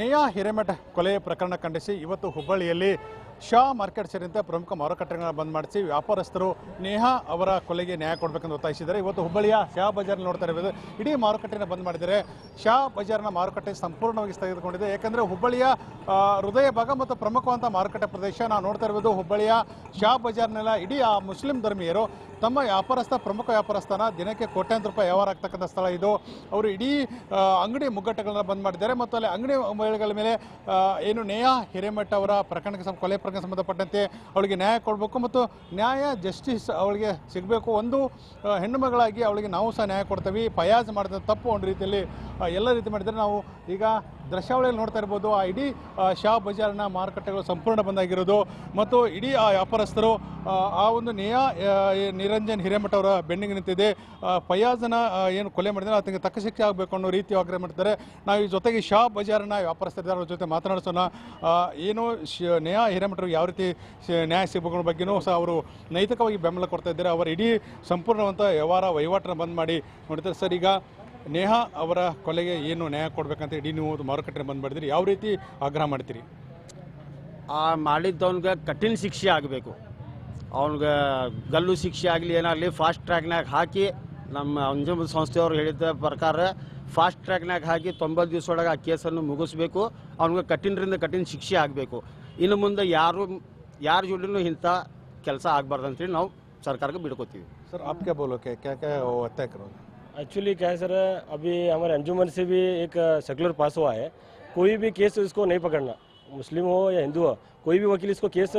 ನೇಹಾ ಹಿರೇಮಠ ಕೊಲೆ ಪ್ರಕರಣ ಖಂಡಿಸಿ ಇವತ್ತು ಹುಬ್ಬಳ್ಳಿಯಲ್ಲಿ ಶಾ ಮಾರ್ಕೆಟ್ ಸೇರಿದಂತೆ ಪ್ರಮುಖ ಮಾರುಕಟ್ಟೆಗಳನ್ನ ಬಂದ್ ಮಾಡಿಸಿ ವ್ಯಾಪಾರಸ್ಥರು ನೇಹಾ ಅವರ ಕೊಲೆಗೆ ನ್ಯಾಯ ಕೊಡಬೇಕೆಂದು ಒತ್ತಾಯಿಸಿದ್ದಾರೆ. ಇವತ್ತು ಹುಬ್ಬಳ್ಳಿಯ ಶಾ ಬಜಾರ್ ನೋಡ್ತಾ ಇರಬಹುದು ಇಡೀ ಮಾರುಕಟ್ಟೆನ ಬಂದ್ ಮಾಡಿದ್ದಾರೆ. ಶಾ ಬಜಾರ್ನ ಮಾರುಕಟ್ಟೆ ಸಂಪೂರ್ಣವಾಗಿ ಸ್ಥಗಿತಗೊಂಡಿದೆ. ಯಾಕಂದ್ರೆ ಹುಬ್ಬಳ್ಳಿಯ ಹೃದಯ ಭಾಗ ಮತ್ತು ಪ್ರಮುಖವಾದ ಮಾರುಕಟ್ಟೆ ಪ್ರದೇಶ ನಾವು ನೋಡ್ತಾ ಇರೋದು ಹುಬ್ಬಳ್ಳಿಯ ಶಾ ಬಜಾರ್ನೆಲ್ಲ ಇಡೀ ಆ ಮುಸ್ಲಿಂ ಧರ್ಮೀಯರು ತಮ್ಮ ವ್ಯಾಪಾರಸ್ಥ, ಪ್ರಮುಖ ವ್ಯಾಪಾರಸ್ಥನ ದಿನಕ್ಕೆ ಕೋಟ್ಯಾಂತರ ರೂಪಾಯಿ ವ್ಯವಹಾರ ಆಗ್ತಕ್ಕಂಥ ಸ್ಥಳ ಇದು. ಅವರು ಇಡೀ ಅಂಗಡಿ ಮುಗ್ಗಟ್ಟುಗಳನ್ನ ಬಂದ್ ಮಾಡಿದ್ದಾರೆ. ಮತ್ತು ಅಲ್ಲಿ ಅಂಗಡಿ ಮಹಿಳೆಗಳ ಮೇಲೆ ಏನು ನೇಹಾ ಹಿರೇಮಠ ಅವರ ಪ್ರಕರಣಕ್ಕೆ ಕೊಲೆ ಪ್ರಕರಣ ಸಂಬಂಧಪಟ್ಟಂತೆ ಅವಳಿಗೆ ನ್ಯಾಯ ಕೊಡಬೇಕು ಮತ್ತು ನ್ಯಾಯ ಜಸ್ಟಿಸ್ ಅವಳಿಗೆ ಸಿಗಬೇಕು ಒಂದು ಹೆಣ್ಣು ಮಗಳಾಗಿ ಅವಳಿಗೆ ನಾವು ಸಹ ನ್ಯಾಯ ಕೊಡ್ತೀವಿ. ಪಯಾಜ್ ಮಾಡಿದ ತಪ್ಪು ಒಂದು ರೀತಿಯಲ್ಲಿ ಎಲ್ಲ ರೀತಿ ಮಾಡಿದರೆ ನಾವು ಈಗ ದೃಶ್ಯಾವಳಿಯಲ್ಲಿ ನೋಡ್ತಾ ಇರ್ಬೋದು. ಆ ಇಡೀ ಶಾ ಬಜಾರ್ನ ಮಾರುಕಟ್ಟೆಗಳು ಸಂಪೂರ್ಣ ಬಂದಾಗಿರೋದು ಮತ್ತು ಇಡೀ ಆ ವ್ಯಾಪಾರಸ್ಥರು ಆ, ಒಂದು ನ್ಯಾಯ ನಿರಂಜನ್ ಹಿರೇಮಠ ಅವರ ಬೆಂಡಿಂಗ್ ನಿಂತಿದೆ. ಫಯಾಜನ ಏನು ಕೊಲೆ ಮಾಡಿದ್ರೆ ಅದಕ್ಕೆ ತಕ್ಕ ಶಿಕ್ಷೆ ಆಗಬೇಕು ಅನ್ನೋ ರೀತಿ ಆಗ್ರಹ ಮಾಡ್ತಾರೆ. ನಾವು ಈ ಜೊತೆಗೆ ಶಾ ಬಜಾರ್ನ ವ್ಯಾಪಾರಸ್ಥರ ಜೊತೆ ಮಾತನಾಡಿಸೋಣ. ಏನು ಶ ನೇಹಾ ಹಿರೇಮಠರಿಗೆ ಯಾವ ರೀತಿ ನ್ಯಾಯ ಸಿಗಬೇಕು ಬಗ್ಗೆನೂ ಸಹ ಅವರು ನೈತಿಕವಾಗಿ ಬೆಂಬಲ ಕೊಡ್ತಾ ಇದ್ದಾರೆ. ಅವರ ಇಡೀ ಸಂಪೂರ್ಣವಂತ ವ್ಯವಹಾರ ವಹಿವಾಟನ್ನು ಬಂದ್ ಮಾಡಿ ನೋಡ್ತಾರೆ. ಸರ್, ಈಗ ನೇಹಾ ಅವರ ಕೊಲೆಗೆ ಏನು ನ್ಯಾಯ ಕೊಡ್ಬೇಕಂತ ಇಡೀ ನೀವು ಮಾರುಕಟ್ಟೆ ಬಂದ್ ಮಾಡಿದ್ರಿ. ಯಾವ ರೀತಿ ಆಗ್ರಹ ಮಾಡ್ತೀರಿ? ಆ, ಮಾಡಿದ್ದವನ್ಗೆ ಕಠಿಣ ಶಿಕ್ಷೆ ಆಗಬೇಕು. ಅವನಿಗೆ ಗಲ್ಲು ಶಿಕ್ಷೆ ಆಗಲಿ, ಏನಾಗಲಿ ಫಾಸ್ಟ್ ಟ್ರ್ಯಾಕ್ನಾಗ ಹಾಕಿ ನಮ್ಮ ಅಂಜುಮ ಸಂಸ್ಥೆಯವರು ಹೇಳಿದ ಪ್ರಕಾರ ಫಾಸ್ಟ್ ಟ್ರ್ಯಾಕ್ನಾಗ ಹಾಕಿ ತೊಂಬತ್ತು ದಿವಸ ಒಳಗೆ ಆ ಕೇಸನ್ನು ಮುಗಿಸ್ಬೇಕು. ಅವನಿಗೆ ಕಠಿಣರಿಂದ ಕಠಿಣ ಶಿಕ್ಷೆ ಆಗಬೇಕು. ಇನ್ನು ಮುಂದೆ ಯಾರು ಯಾರ ಜೋಡಿನೂ ಇಂಥ ಕೆಲಸ ಆಗಬಾರ್ದು ಅಂತೇಳಿ ನಾವು ಸರ್ಕಾರಕ್ಕೆ ಬಿಡ್ಕೋತೀವಿ सर आप क्या बोलोगे क्या क्या वो हत्या करो एक्चुअली क्या है सर अभी हमारे अंजुमन से भी एक सर्कुलर पास हुआ है कोई भी केस इसको नहीं पकड़ना मुस्लिम हो या हिंदू हो कोई भी वकील इसको केस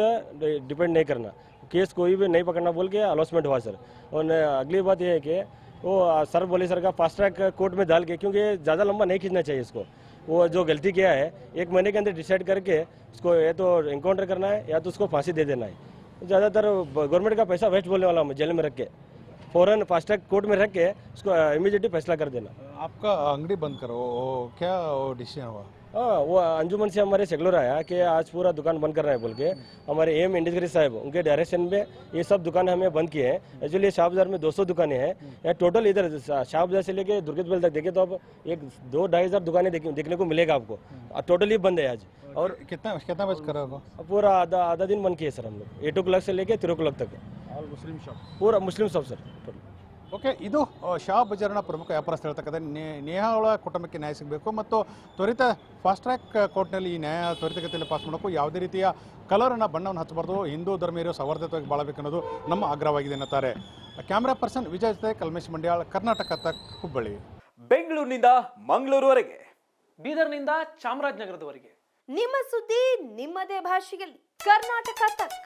डिपेंड नहीं करना केस कोई भी नहीं पकड़ना बोल के अलॉसमेंट हुआ सर और न- अगली बात यह है कि वो आ, सर बोले सर का फास्ट ट्रैक कोर्ट में डाल के क्योंकि ज़्यादा लंबा नहीं खींचना चाहिए इसको वो जो गलती किया है, एक महीने के अंदर डिसाइड करके उसको या तो इनकाउंटर करना है या तो उसको फांसी दे देना है। ज़्यादातर गवर्नमेंट का पैसा वेस्ट बोलने वाला हूँ जेल में रख के। फ़ौरन फास्ट ट्रैक कोर्ट में रख के उसको इमीडिएटली फैसला कर देना। आपका अंगड़ी बंद करो वो क्या डिसीज़न हुआ? हाँ वो अंजुमन से हमारे सेकुलर आया कि आज पूरा दुकान बंद करना है बोल के। हमारे एम इंडस्ट्री साहब उनके डायरेक्शन में ये सब दुकान हमें बंद किए हैं। एक्चुअली शाह बाज़ार में 200 दुकानें हैं। या टोटल इधर शाह बाज़ार से लेके दुर्गत बल तक देखे तो अब एक दो ढाई हज़ार दुकानें देख- देखने को मिलेगा आपको। टोटली बंद है आज। और कितना कितना बज कर रहा पूरा आधा आधा दिन बंद किए सर हम लोग। एट ओ क्लॉक से लेके थ्री ओ क्लॉक तक। ಪೂರ ಮುಸ್ಲಿಂ ಶಾಪ್ ಸರ್. ಓಕೆ ಇದು ಶಾ ಬಜಾರ್ನ ಪ್ರಮುಖ ವ್ಯಾಪಾರಸ್ಥ ಹೇಳ್ತಕ್ಕಂಥ ನೇಹಾ ನೇಹಾಳ ಕುಟುಂಬಕ್ಕೆ ನ್ಯಾಯ ಸಿಗಬೇಕು ಮತ್ತು ತ್ವರಿತ ಫಾಸ್ಟ್ ಟ್ರ್ಯಾಕ್ ಕೋರ್ಟ್ನಲ್ಲಿ ಈ ನ್ಯಾಯ ತ್ವರಿತಗತಿಯಲ್ಲಿ ಪಾಸ್ ಮಾಡೋಕ್ಕೂ ಯಾವುದೇ ರೀತಿಯ ಕಲರನ್ನು ಬಣ್ಣವನ್ನು ಹಚ್ಚಬಾರ್ದು. ಹಿಂದೂ ಧರ್ಮೀಯರು ಸವರ್ಧತವಾಗಿ ಬಾಳಬೇಕನ್ನೋದು ನಮ್ಮ ಆಗ್ರಹವಾಗಿದೆ ಎನ್ನುತ್ತಾರೆ. ಕ್ಯಾಮ್ರಾ ಪರ್ಸನ್ ವಿಜಯ್ ಜೊತೆ ಕಲ್ಮೇಶ್ ಮಂಡ್ಯಾಳ್ ಕರ್ನಾಟಕ ತಕ್ ಹುಬ್ಬಳ್ಳಿ. ಬೆಂಗಳೂರಿನಿಂದ ಮಂಗಳೂರುವರೆಗೆ. ಬೀದರ್ನಿಂದ ಚಾಮರಾಜನಗರದವರೆಗೆ. ನಿಮ್ಮ ಸುದ್ದಿ ನಿಮ್ಮದೇ ಭಾಷೆಯಲ್ಲಿ. ಕರ್ನಾಟಕ ತಕ್.